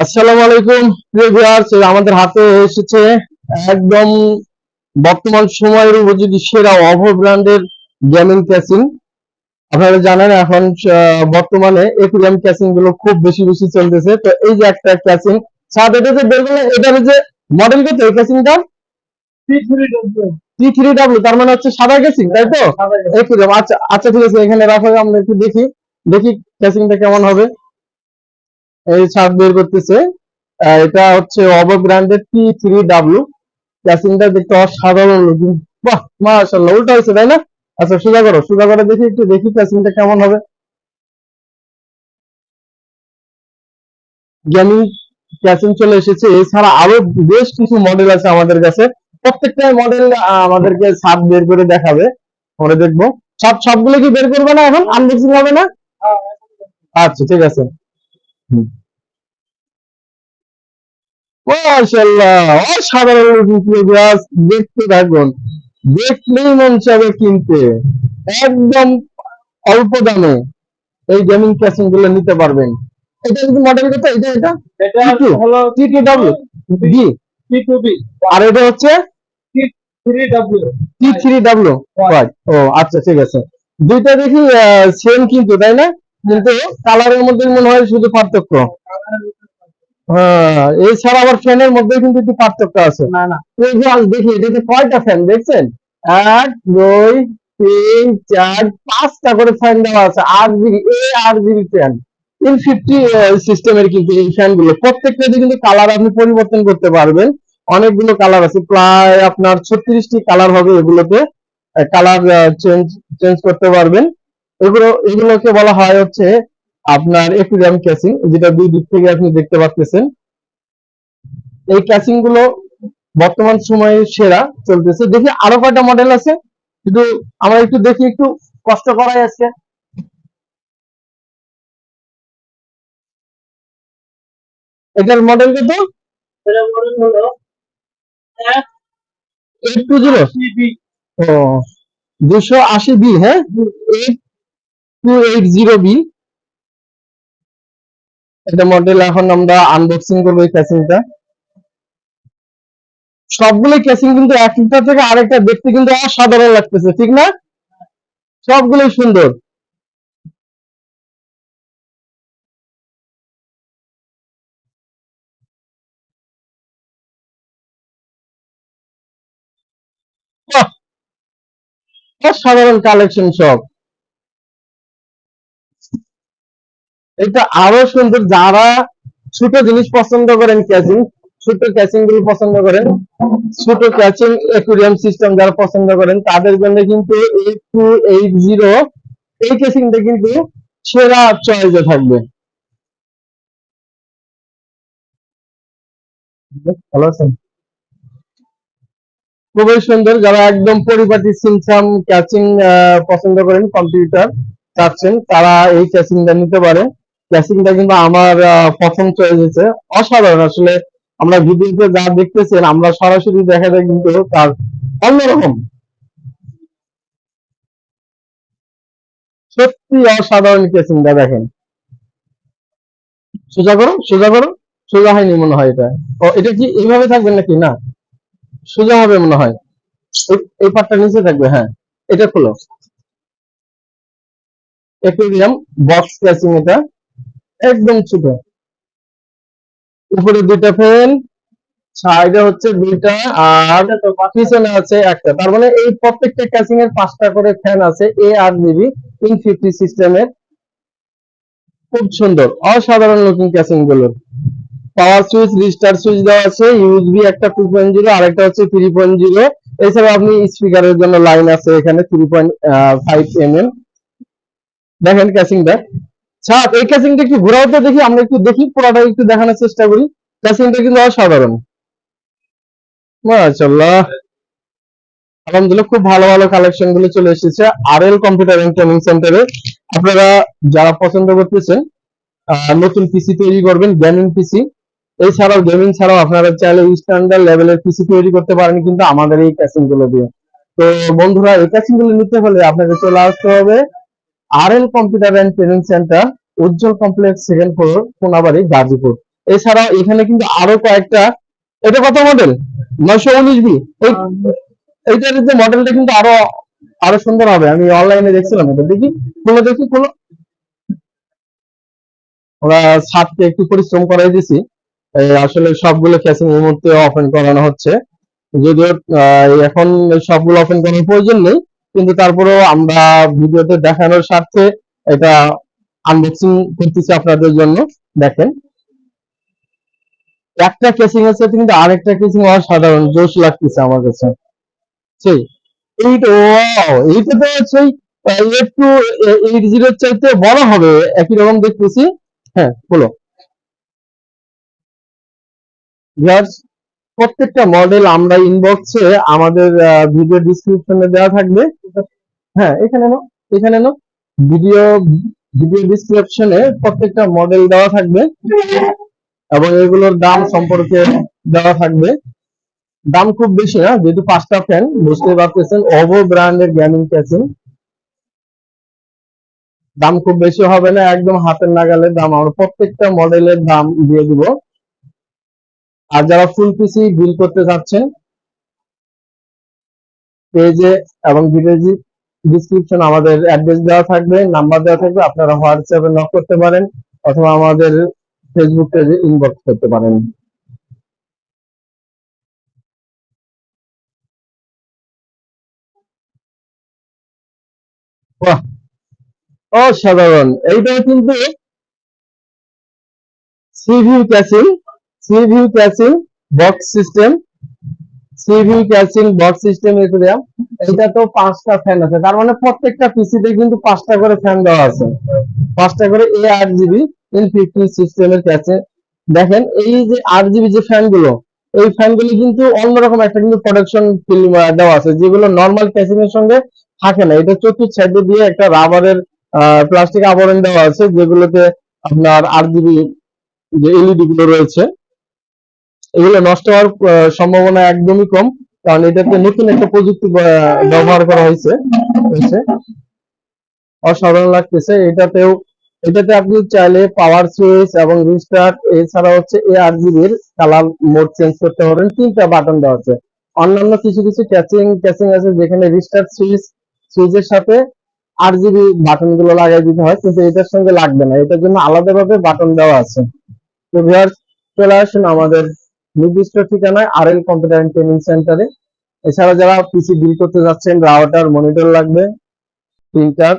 আসসালামু আলাইকুম প্রিয় ভিউয়ার্স আমাদের হাতে এসেছে একদম বর্তমান সময়ের উপযোগী সেরা অভো ব্র্যান্ডের গেমিং ক্যাসিং আপনারা জানেন এখন বর্তমানে একুরিয়াম ক্যাসিংগুলো খুব বেশি বেশি চলতেছে। তো এই যে একটা ক্যাসিং সাত এটা যে বের করলেন এটার যে মডেল কত? এই ক্যাসিংটা টি থ্রি ডাব্লিউ তার মানে হচ্ছে সাদা ক্যাসিং তাই তো? একুরিয়াম আচ্ছা আচ্ছা ঠিক আছে এখানে রাখো আমরা একটু দেখি দেখি ক্যাসিংটা কেমন হবে। এই ছাদ বের করতেছে। এটা হচ্ছে অবো ব্র্যান্ডের টি থ্রি ডাব্লিউ ক্যাসিংটা দেখতে অসাধারণ লুকিং বাহ, মাশাআল্লাহ, উল্টা হয়েছে, তাই না? আচ্ছা সোজা করো, সোজা করে দেখি, একটু দেখি ক্যাসিংটা কেমন হবে। গেমিং ক্যাসিং চলে এসেছে। এছাড়া আরও বেশ কিছু মডেল আছে আমাদের কাছে। প্রত্যেকটা মডেল আমাদেরকে ছাদ বের করে দেখাবে। আমরা দেখব। সব সবগুলো কি বের করবে না এখন? আনবক্সিং হবে না? আচ্ছা ঠিক আছে। হুম। মাশাআল্লাহ অসাধারণ গ্লাস দেখতে থাকুন। দেখলেই মন চাবে কিনতে। একদম অল্প দামে এই গেমিং ক্যাসিংগুলো নিতে পারবেন। এটা কিন্তু মডেল কত এটা এটা? এটা? হলো জি। আর এটা হচ্ছে? ও আচ্ছা ঠিক আছে। দুইটা দেখি সেম কিন্তু তাই না? কিন্তু কালারের মধ্যে মনে হয় শুধু পার্থক্য। হ্যাঁ এছাড়া আবার ফ্যানের মধ্যে কিন্তু একটু পার্থক্য আছে। না না। আমি দেখি কয়টা ফ্যান দেখছেন? এক দুই তিন চার পাঁচটা করে ফ্যান দেওয়া আছে আট জিবি এই আট জিবি ফ্যান ইন ফিফটি সিস্টেমের কিন্তু এই ফ্যানগুলো প্রত্যেকটাতে কিন্তু কালার আপনি পরিবর্তন করতে পারবেন। অনেকগুলো কালার আছে। প্রায় আপনার ছত্রিশটি কালার হবে এগুলোতে। কালার চেঞ্জ চেঞ্জ করতে পারবেন। এগুলো এগুলোকে বলা হয় হচ্ছে আপনার একুরিয়াম ক্যাসিং যেটা দুই দিক থেকে আপনি দেখতে পাচ্ছেন এই ক্যাসিংগুলো বর্তমান সময়ে সেরা চলতেছে। দেখি আরও কয়টা মডেল আছে। কিন্তু আমরা একটু দেখি একটু কষ্ট করাই আছে এটার মডেল কত? এটা মডেল হলো এইট টু জিরো। ও দুশো আশি বি হ্যাঁ? Eight two eight zero B এটা মডেল এখন আমরা আনবক্সিং করব এই ক্যাসিংটা সবগুলো ক্যাসিং কিন্তু একটা থেকে আরেকটা দেখতে কিন্তু অসাধারণ লাগতেছে, ঠিক না? সবগুলোই সুন্দর। বাহ! অসাধারণ কালেকশন সব। এটা আরও সুন্দর, যারা ছোট জিনিস পছন্দ করেন ক্যাচিং, ছোট ক্যাচিংগুলো পছন্দ করেন, ছোট ক্যাচিং অ্যাকুরিয়াম সিস্টেম যারা পছন্দ করেন, তাদের জন্য কিন্তু এইট টু এইট জিরো এই ক্যাচিংটা কিন্তু সেরা চয়েসে থাকবে। ভালো আছেন? খুবই সুন্দর, যারা একদম পরিপাটি সিমসাম ক্যাচিং পছন্দ করেন কম্পিউটার চাচ্ছেন, তারা এই ক্যাচিংটা নিতে পারে। ক্যাচিংটা কিন্তু আমার প্রথম চয়েস হয়েছে অসাধারণ আসলে। আমরা ভিডিওতে যা দেখতেছেন, আমরা সরাসরি দেখা যায় কিন্তু তার অন্যরকম। সত্যি অসাধারণ ক্যাচিংটা দেখেন। সোজা করো সোজা করো সোজা হয়নি মনে হয় এটা। ও, এটা কি এইভাবে থাকবে নাকি? না। সোজা হবে মনে হয়। এই- পাটটা নিচে থাকবে হ্যাঁ। এটা খোলো। অ্যাকুয়ারিয়াম বক্স ক্যাচিং এটা। একদম ছোট। উপরে দুইটা ফ্যান সাইডে হচ্ছে দুইটা আর পিছনে আছে একটা। তার মানে এই প্রত্যেকটা ক্যাচিং এর পাঁচটা করে ফ্যান আছে A R GB in fifty সিস্টেমের খুব সুন্দর অসাধারণ লুকিং ক্যাচিংগুলো। পাওয়ার সুইচ রিস্টার সুইচ দেওয়া আছে ইউএসবি একটা টু পয়েন্ট জিরো আরেকটা হচ্ছে থ্রি পয়েন্ট জিরো এছাড়া আপনি স্পিকারের জন্য লাইন আছে এখানে three point five M M দেখেন ক্যাচিংটা ছাদ এই ক্যাচিংটা একটু ঘোরাও দেখি, আমরা একটু দেখি পুরোটা একটু দেখানোর চেষ্টা করি। ক্যাচিংটা কিন্তু অসাধারণ। মাশাআল্লাহ। আলহামদুলিল্লাহ, খুব ভালো ভালো কালেকশনগুলো চলে এসেছে আর এল কম্পিউটার এন্ড ট্রেনিং সেন্টারে আপনারা যারা পছন্দ করতেছেন নতুন পিসি তৈরি করবেন গেমিং পিসি এছাড়াও গেমিং ছাড়াও আপনারা চাইলে স্ট্যান্ডার্ড লেভেলের পিসি তৈরি করতে পারেন কিন্তু আমাদের এই ক্যাচিংগুলো দিয়ে। তো বন্ধুরা, এই ক্যাচিংগুলো নিতে হলে আপনাকে চলে আসতে হবে। R L computer and training centre Ujjwal complex second floor Konabari Gazipur এছাড়াও এখানে কিন্তু আরও কয়েকটা এটা কত মডেল নয়শো উনিশ বি এই এইটার যে মডেলটা কিন্তু আরও আরও সুন্দর হবে। আমি অনলাইনে দেখছিলাম এটা। দেখি খুলে দেখি খুলো। ওরা ছাদকে একটু পরিশ্রম করাই দিছি। আসলে সবগুলো ক্যাসিং এই মুহূর্তে ওপেন করানো হচ্ছে। যদিও এখন সবগুলো ওপেন করার প্রয়োজন নেই। কিন্তু তারপরেও আমরা ভিডিওতে দেখানোর স্বার্থে এটা আনবক্সিং করতেছি আপনাদের জন্য, দেখেন। একটা কেসিং আছে, কিন্তু আরেকটা কেসিং অসাধারণ, জোশ লাগতেছে আমার কাছে। সেই এইট তো চাইতে হবে, একই রকম দেখতেছি। হ্যাঁ বলো। প্রত্যেকটা মডেল আমরা ইনবক্সে আমাদের ভিডিও ডিসক্রিপশনে দেওয়া থাকবে। হ্যাঁ এখানে নাও এখানে নাও। ভিডিও ভিডিও ডিসক্রিপশনে প্রত্যেকটা মডেল দেওয়া থাকবে এবং এগুলোর দাম সম্পর্কে দেওয়া থাকবে। দাম খুব বেশি না, যেহেতু পাঁচটা ফ্যান বুঝতে পারতেছেন ওভো ব্র্যান্ডের গেমিং ক্যাসিং দাম খুব বেশি হবে না, একদম হাতের নাগালে দাম। আমরা প্রত্যেকটা মডেলের দাম দিয়ে দিব। আর যারা ফুল পিসি বিল করতে চাচ্ছেন পেজে এবং ভিডিও ডিসক্রিপশন আমাদের অ্যাড্রেস দেওয়া থাকবে নাম্বার দেওয়া থাকবে, আপনারা হোয়াটসঅ্যাপে নক করতে পারেন অথবা আমাদের ফেসবুক পেজে ইনবক্স করতে পারেন। অসাধারণ! এইটা কিন্তু সিভিউ সিভিউ ক্যাসিং বক্স সিস্টেম সিভিউ ক্যাসিং বক্স সিস্টেম এটা এটা তো পাঁচটা ফ্যান আছে। তার মানে প্রত্যেকটা পিসিতে কিন্তু পাঁচটা করে ফ্যান দেওয়া আছে। পাঁচটা করে এ আট জিবি ইন ফিফটিন সিস্টেমের কাছে দেখেন, এই যে আট জিবি যে ফ্যানগুলো, এই ফ্যান গুলি কিন্তু অন্যরকম একটা কিন্তু প্রোটেকশন ফিল্ম দেওয়া আছে, যেগুলো নর্মাল ক্যাসিং এর সঙ্গে থাকে না। এটা চতুর্থ সাইডে দিয়ে একটা রাবারের প্লাস্টিক আবরণ দেওয়া আছে, যেগুলোতে আপনার আট জিবি যে এলইডি গুলো রয়েছে। এগুলো নষ্ট হওয়ার সম্ভাবনা একদমই কম, কারণ এটাতে নতুন একটা প্রযুক্তি ব্যবহার করা হয়েছে অসাধারণ লাগতেছে। এটাতেও, এটাতে আপনি চাইলে পাওয়ার সুইচ এবং রিস্টার্ট এছাড়া হচ্ছে এ আর জিবির কালার মোড চেঞ্জ করতে পারবেন তিনটা বাটন দেওয়া আছে। অন্যান্য কিছু কিছু ক্যাচিং ক্যাচিং আছে যেখানে রিস্টার্ট সুইচ সুইচের সাথে আর জিবি বাটনগুলো লাগাই দিতে হয়, কিন্তু এটার সঙ্গে লাগবে না। এটার জন্য আলাদাভাবে বাটন দেওয়া আছে। তো ভিউয়ার্স চলে আসুন আমাদের নির্দিষ্ট ঠিকানায় আর এল কম্পিউটার ট্রেনিং সেন্টারে এছাড়া যারা পিসি বিল করতে যাচ্ছেন রাউটার মনিটর লাগবে প্রিন্টার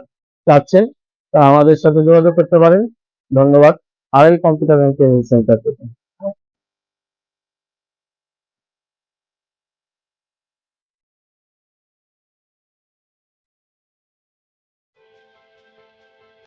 চাচ্ছেন, তা আমাদের সাথে যোগাযোগ করতে পারেন। ধন্যবাদ। R L computer training centre থেকে।